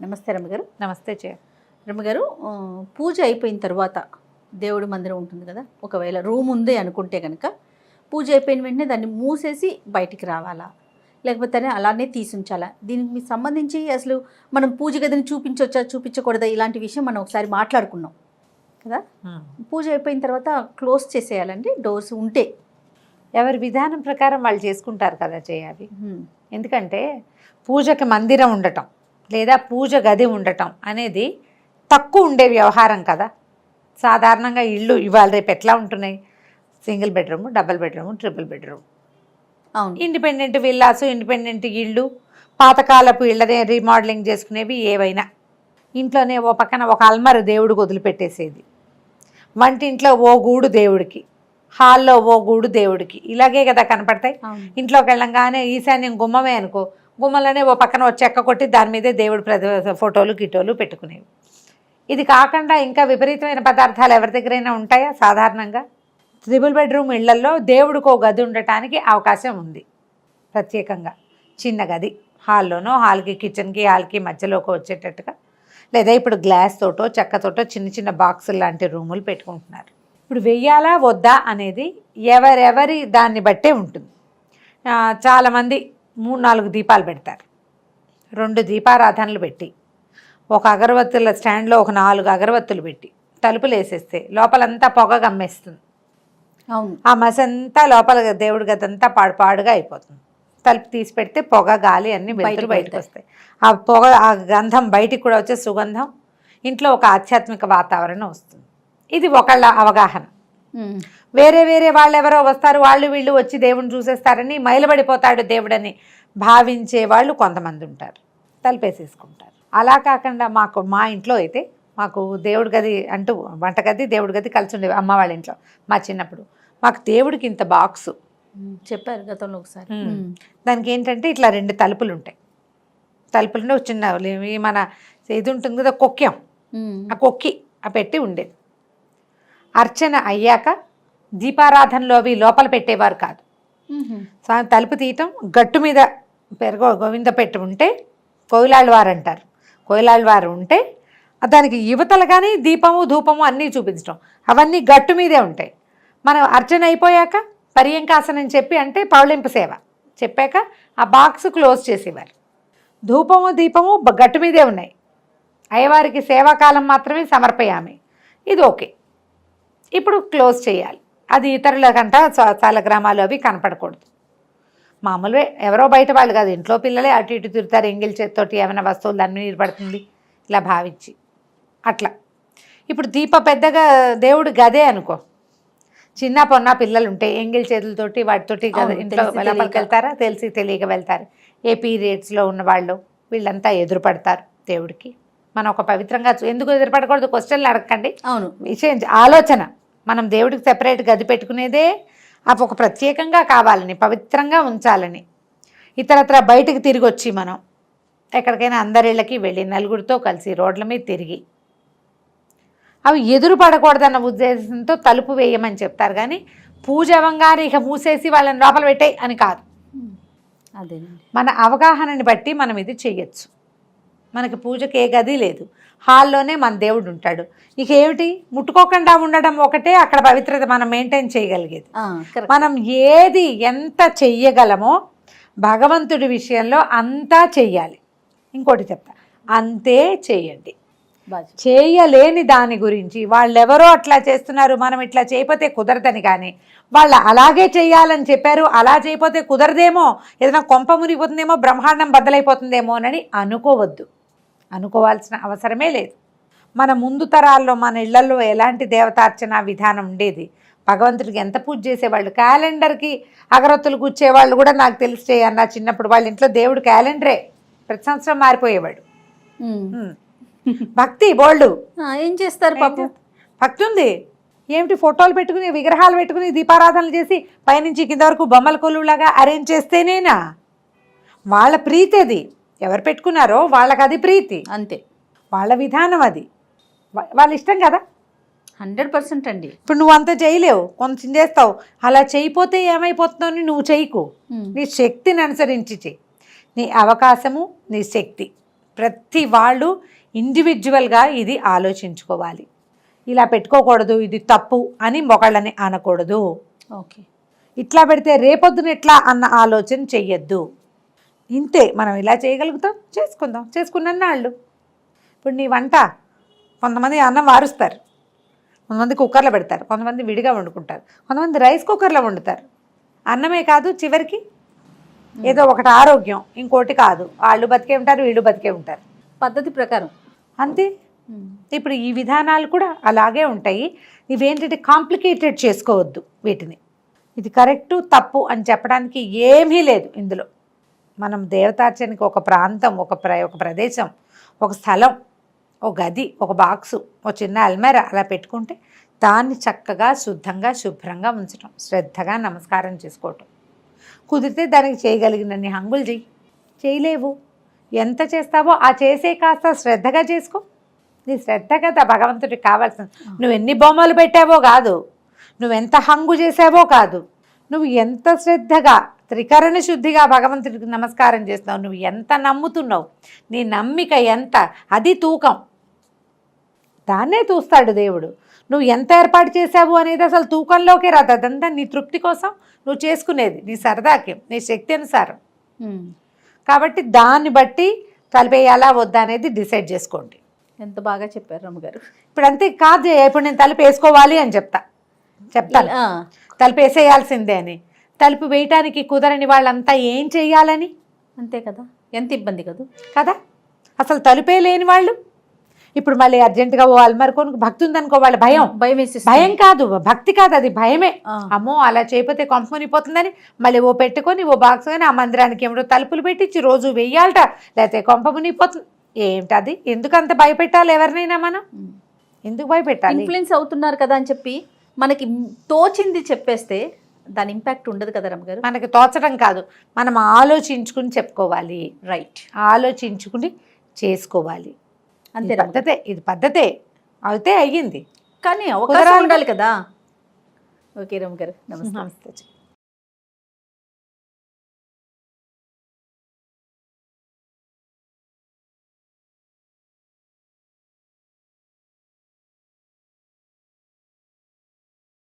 నమస్తే రమ్మగారు నమస్తే చే రమ్మగారు పూజ అయిపోయిన తర్వాత దేవుడి మందిరం ఉంటుంది కదా ఒకవేళ రూమ్ ఉంది అనుకుంటే కనుక పూజ అయిపోయిన వెంటనే దాన్ని మూసేసి బయటికి రావాలా? లేకపోతే అలానే తీసుంచాలా? దీనికి మీకు సంబంధించి అసలు మనం పూజ గదిని చూపించవచ్చా చూపించకూడదా? ఇలాంటి విషయం మనం ఒకసారి మాట్లాడుకున్నాం కదా? పూజ అయిపోయిన తర్వాత క్లోజ్ చేసేయాలండి డోర్స్ ఉంటే. ఎవరి విధానం ప్రకారం వాళ్ళు చేసుకుంటారు కదా చేయాలి. ఎందుకంటే పూజకి మందిరం ఉండటం. లేదా పూజ గది ఉండటం అనేది తక్కువ ఉండే వ్యవహారం కదా. సాధారణంగా ఇళ్ళు ఇవాళ రేపు ఎట్లా ఉంటున్నాయి? Single bedroom double bedroom triple bedroom. అవును. ఇండిపెండెంట్ విల్లాసు ఇండిపెండెంట్ ఇళ్ళు పాతకాలపు ఇళ్ళనే రీమోడలింగ్ చేసుకునేవి ఏవైనా. ఇంట్లోనే ఓ పక్కన ఒక అల్మరు దేవుడికి వదిలిపెట్టేసేది. వంటింట్లో ఓ గూడు దేవుడికి హాల్లో ఓ గూడు దేవుడికి. ఇలాగే కదా కనపడతాయి. ఇంట్లోకి వెళ్ళంగానే ఈశాన్యం గుమ్మమే అనుకో గుమ్మలోనే ఓ పక్కన ఓ చెక్క కొట్టి దాని మీదే దేవుడి ప్రతి ఫోటోలు గిటోలు పెట్టుకునేవి. ఇది కాకుండా ఇంకా విపరీతమైన పదార్థాలు ఎవరి దగ్గరైనా ఉంటాయా? సాధారణంగా త్రిబుల్ బెడ్రూమ్ ఇళ్ళలో దేవుడికి ఓ గది ఉండటానికి అవకాశం ఉంది ప్రత్యేకంగా. చిన్న గది. హాల్లోనో హాల్కి కిచెన్కి హాల్కి మధ్యలోకి వచ్చేటట్టుగా. లేదా ఇప్పుడు గ్లాస్ తోటో చెక్కతోటో చిన్న చిన్న బాక్సులు లాంటి రూములు పెట్టుకుంటున్నారు. ఇప్పుడు వెయ్యాలా వద్దా అనేది ఎవరెవరి దాన్ని బట్టే ఉంటుంది. చాలామంది మూడు నాలుగు దీపాలు పెడతారు. రెండు దీపారాధనలు పెట్టి ఒక అగరవత్తుల స్టాండ్లో ఒక నాలుగు అగరవత్తులు పెట్టి తలుపులు వేసేస్తే లోపలంతా పొగ గమ్మేస్తుంది. అవును. ఆ మసంతా లోపల దేవుడి గదంతా పాడు పాడుగా అయిపోతుంది. తలుపు తీసి పెడితే పొగ గాలి అన్ని వెళ్తురు బయటకు బయటకు వస్తాయి. ఆ పొగ ఆ గంధం బయటికి కూడా వచ్చే సుగంధం ఇంట్లో ఒక ఆధ్యాత్మిక వాతావరణం వస్తుంది. ఇది ఒకళ్ళ అవగాహన. వేరే వేరే వాళ్ళు ఎవరో వస్తారు వాళ్ళు వీళ్ళు వచ్చి దేవుడిని చూసేస్తారని మైలబడిపోతాడు దేవుడని భావించే వాళ్ళు కొంతమంది ఉంటారు. తలుపేసేసుకుంటారు. అలా కాకుండా మాకు మా ఇంట్లో అయితే మాకు దేవుడి గది అంటూ వంటగది దేవుడి గది కలిసి ఉండేవి అమ్మ వాళ్ళ ఇంట్లో మా చిన్నప్పుడు. మాకు దేవుడికి ఇంత బాక్సు. చెప్పారు గతంలో ఒకసారి. దానికి ఏంటంటే ఇట్లా రెండు తలుపులు ఉంటాయి తలుపులు చిన్న మన ఇది ఉంటుంది కదా కొక్యం హ్మ్. ఆ కొక్కి ఆ పెట్టి ఉండేది. అర్చన అయ్యాక దీపారాధనలో అవి లోపల పెట్టేవారు కాదు. తలుపు తీయటం గట్టు మీద పెరగ గోవింద పెట్టి ఉంటే కోయిలాళ్ళ వారు అంటారు కోయిలాళ్ళ వారు ఉంటే దానికి యువతలు కానీ దీపము ధూపము అన్నీ చూపించడం అవన్నీ గట్టు మీదే ఉంటాయి. మనం అర్చన అయిపోయాక పర్యంకాసనం చెప్పి అంటే పౌళింపు సేవ చెప్పాక ఆ బాక్స్ క్లోజ్ చేసేవారు. ధూపము దీపము గట్టు మీదే ఉన్నాయి. అయ్యవారికి సేవాకాలం మాత్రమే సమర్పయామి. ఇది ఓకే. ఇప్పుడు క్లోజ్ చేయాలి. అది ఇతరులకంట చాలా గ్రామాలు అవి కనపడకూడదు. మామూలుగా ఎవరో బయట వాళ్ళు కాదు. ఇంట్లో పిల్లలే అటు ఇటు తిరుగుతారు ఎంగిల్ చేతితోటి ఏమైనా వస్తువులు అన్నీ నీరు పడుతుంది ఇలా భావించి. అట్లా. ఇప్పుడు దీప పెద్దగా దేవుడు గదే అనుకో. చిన్న పొన్న పిల్లలు ఉంటాయి ఎంగిల్ చేతులతోటి వాటితోటి గద అవును, ఇంట్లో లోపలికి. వెళ్తారా? తెలిసి తెలియక వెళ్తారు. ఏ పీరియడ్స్లో ఉన్న వాళ్ళు వీళ్ళంతా ఎదురుపడతారు దేవుడికి. మనం ఒక పవిత్రంగా ఎందుకు ఎదురుపడకూడదు? క్వశ్చన్లు అడగండి అవును. విషయం ఆలోచన. మనం దేవుడికి సెపరేట్ గది పెట్టుకునేదే అవి ఒక ప్రత్యేకంగా కావాలని పవిత్రంగా ఉంచాలని. ఇతరత్ర బయటికి తిరిగి వచ్చి మనం ఎక్కడికైనా అందరిళ్ళకి వెళ్ళి నలుగురితో కలిసి రోడ్ల మీద తిరిగి అవి ఎదురు పడకూడదన్న ఉద్దేశంతో తలుపు వేయమని చెప్తారు కానీ పూజ అవ్వంగానే ఇక మూసేసి వాళ్ళని లోపల పెట్టాయి అని కాదు. అదేనండి. మన అవగాహనని బట్టి మనం ఇది చెయ్యొచ్చు మనకి పూజకి ఏ గది లేదు. హాల్లోనే మన దేవుడు ఉంటాడు. ఇక ఏమిటి? ముట్టుకోకుండా ఉండడం ఒకటే అక్కడ పవిత్రత మనం మెయింటైన్ చేయగలిగేది. మనం ఏది ఎంత చెయ్యగలమో భగవంతుడి విషయంలో అంతా చెయ్యాలి. ఇంకోటి చెప్తా. అంతే చెప్పారు. చేయలేని దాని గురించి వాళ్ళెవరో అట్లా చేస్తున్నారు మనం ఇట్లా చేయకపోతే కుదరదని కానీ వాళ్ళు అలాగే చేయాలని చెప్పారు అలా చేయకపోతే కుదరదేమో ఏదైనా కొంప మునిగిపోతుందేమో బ్రహ్మాండం బద్దలైపోతుందేమో అని అనుకోవద్దు. అనుకోవాల్సిన అవసరమే లేదు. మన ముందు తరాల్లో మన ఇళ్ళలో ఎలాంటి దేవతార్చన విధానం ఉండేది? భగవంతుడికి ఎంత పూజ చేసేవాళ్ళు? క్యాలెండర్కి అగరొత్తులు కూర్చేవాళ్ళు కూడా నాకు తెలిసి అన్న చిన్నప్పుడు వాళ్ళ ఇంట్లో దేవుడు క్యాలెండరే. ప్రతి సంవత్సరం మారిపోయేవాడు. భక్తి బోల్డు. ఏం చేస్తారు పాపం? భక్తి ఉంది. ఏమిటి ఫోటోలు పెట్టుకుని విగ్రహాలు పెట్టుకుని దీపారాధనలు చేసి పైనుంచి కింద వరకు బొమ్మల కొలువులాగా అరేంజ్ చేస్తేనేనా? వాళ్ళ ప్రీతి అది. ఎవరు పెట్టుకున్నారో వాళ్ళకి అది ప్రీతి. అంతే. వాళ్ళ విధానం అది. వాళ్ళ ఇష్టం కదా? హండ్రెడ్ పర్సెంట్ అండి. ఇప్పుడు నువ్వు అంత చేయలేవు. కొంచెం చేస్తావు అలా చేయిపోతే ఏమైపోతున్నావు అని నువ్వు చేయకు. నీ శక్తిని అనుసరించి చెయ్యి నీ అవకాశము నీ శక్తి. ప్రతి వాళ్ళు ఇండివిజువల్గా ఇది ఆలోచించుకోవాలి. ఇలా పెట్టుకోకూడదు ఇది తప్పు అని మొగళ్ళని అనకూడదు. ఓకే. ఇట్లా పెడితే రేపొద్దున ఎట్లా అన్న ఆలోచన చెయ్యొద్దు. ఇంతే మనం ఇలా చేయగలుగుతాం? చేసుకుందాం. చేసుకున్న నాళ్ళు. ఇప్పుడు నీ వంట కొంతమంది అన్నం వారుస్తారు. కొంతమంది కుక్కర్లో పెడతారు. కొంతమంది విడిగా వండుకుంటారు. కొంతమంది రైస్ కుక్కర్లో వండుతారు. అన్నమే కాదు చివరికి ఏదో ఒకటి ఆరోగ్యం ఇంకోటి కాదు. వాళ్ళు బతికే ఉంటారు వీళ్ళు బతికే ఉంటారు. పద్ధతి ప్రకారం. అంతే. ఇప్పుడు ఈ విధానాలు కూడా అలాగే ఉంటాయి. ఇవేంటంటే కాంప్లికేటెడ్ చేసుకోవద్దు వీటిని. ఇది కరెక్టు తప్పు అని చెప్పడానికి ఏమీ లేదు ఇందులో. మనం దేవతార్చనకి ఒక ప్రాంతం ఒక ప్ర ఒక ప్రదేశం ఒక స్థలం ఒక గది ఒక బాక్సు ఒక చిన్న అల్మేర అలా పెట్టుకుంటే దాన్ని చక్కగా శుద్ధంగా శుభ్రంగా ఉంచడం శ్రద్ధగా నమస్కారం చేసుకోవటం. కుదిరితే దానికి చేయగలిగినన్ని హంగులు చెయ్యి. చేయలేవు. ఎంత చేస్తావో ఆ చేసే కాస్త శ్రద్ధగా చేసుకో. నీ శ్రద్ధ కదా భగవంతుడికి కావాల్సింది నువ్వు ఎన్ని బొమ్మలు పెట్టావో కాదు. నువ్వెంత హంగు చేసావో కాదు. నువ్వు ఎంత శ్రద్ధగా త్రికరణ శుద్ధిగా భగవంతుడికి నమస్కారం చేస్తున్నావు. నువ్వు ఎంత నమ్ముతున్నావు? నీ నమ్మిక ఎంత? అది తూకం. దాన్నే చూస్తాడు దేవుడు. నువ్వు ఎంత ఏర్పాటు చేసావు అనేది అసలు తూకంలోకే రాదు. అదంతా నీ తృప్తి కోసం నువ్వు చేసుకునేది. నీ సరదాకి నీ శక్తి అనుసారం. కాబట్టి దాన్ని బట్టి కలిపేయాలా వద్దా అనేది డిసైడ్ చేసుకోండి. ఎంత బాగా చెప్పారు రమ్మగారు. ఇప్పుడు అంతే కాదు ఇప్పుడు నేను తలుపు వేసుకోవాలి అని చెప్తా. చెప్తాను. తలుపు వేసేయాల్సిందే అని. తలుపు వేయటానికి కుదరని వాళ్ళంతా ఏం చెయ్యాలని అంతే కదా. ఎంత ఇబ్బంది కదా? కదా? అసలు తలుపే లేని వాళ్ళు? ఇప్పుడు మళ్ళీ అర్జెంటుగా ఓ అల్మర్ కొనుక్కు భక్తి ఉందనుకో వాళ్ళ భయం. భయం వేసి భయం కాదు భక్తి కాదు అది భయమే. అమ్మో అలా చేయకపోతే కొంపమునిపోతుందని మళ్ళీ ఓ పెట్టుకొని ఓ బాక్స్ కానీ ఆ మందిరానికి ఏమిటో తలుపులు పెట్టించి రోజు వెయ్యాలట. లేకపోతే కొంప మునిగిపోతుంది. ఏమిటది? ఎందుకు అంత భయపెట్టాలి ఎవరినైనా మనం? ఎందుకు భయపెట్టాలి? ఇన్ఫ్లుయెన్స్ అవుతున్నారు కదా అని చెప్పి మనకి తోచింది చెప్పేస్తే దాని ఇంపాక్ట్ ఉండదు కదా రమ్మగారు? మనకి తోచడం కాదు. మనం ఆలోచించుకుని చెప్పుకోవాలి. రైట్ ఆలోచించుకుని చేసుకోవాలి. అంతే రమ్మ. పద్ధతే ఇది పద్ధతే. అయితే అయ్యింది. కానీ అవకాశం. ఉండాలి కదా. ఓకే రమ్మగారు. నమస్తే. నమస్తే.